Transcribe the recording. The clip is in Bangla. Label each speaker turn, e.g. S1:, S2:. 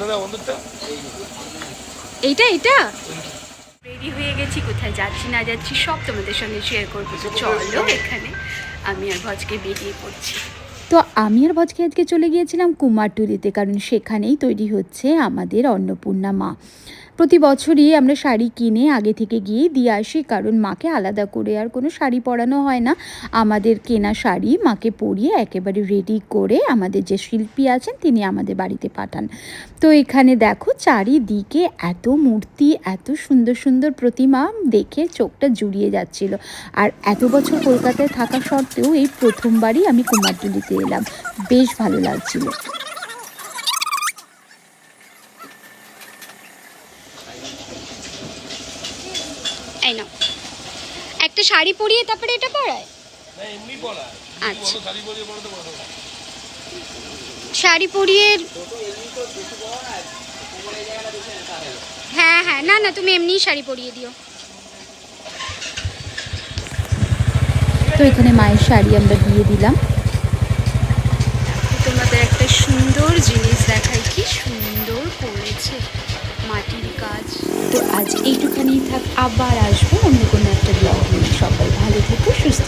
S1: দাদা অন্তরটা
S2: এইটা এটা রেডি হয়ে গেছি কোথায় যাচ্ছি না যাচ্ছি সব তোমাদের সঙ্গে শেয়ার করব। তো চলো এখানে আমি আর ভজকে বেরিয়ে পড়ছি।
S3: তো আমি আর ভজকে আজকে চলে গিয়েছিলাম কুমারটুলিতে কারণ সেখানেই তৈরি হচ্ছে আমাদের অন্নপূর্ণা মা। প্রতি বছরই আমরা শাড়ি কিনে আগে থেকে গিয়ে দিয়ে আসি, কারণ মাকে আলাদা করে আর কোনো শাড়ি পরানো হয় না। আমাদের কেনা শাড়ি মাকে পরিয়ে একেবারে রেডি করে আমাদের যে শিল্পী আছেন তিনি আমাদের বাড়িতে পাঠান। তো এখানে দেখো চারিদিকে এত মূর্তি, এত সুন্দর সুন্দর প্রতিমা দেখে চোখটা জুড়িয়ে যাচ্ছিল। আর এত বছর কলকাতায় থাকা সত্ত্বেও এই প্রথমবারই আমি কুমারটুলিতে এলাম। বেশ ভালো লাগছিল।
S2: এই নাও একটা শাড়ি পরিয়ে তারপরে এটা পরায়?
S1: না
S2: আচ্ছা।
S1: শাড়ি পরিয়ে
S2: শাড়ি পরিয়ে হ্যাঁ হ্যাঁ না না তুমি এমনিই শাড়ি পরিয়ে দিও।
S3: তো এখানে মায়ের শাড়ি আমরা দিয়ে দিলাম।
S2: তোমাদের একটা সুন্দর জিনিস দেখাই।
S3: আজ এইটুখানি থাক আবার আসব অন্য কোনো একটা ব্লগ নিয়ে সবাই ভালো থেকো সুস্থ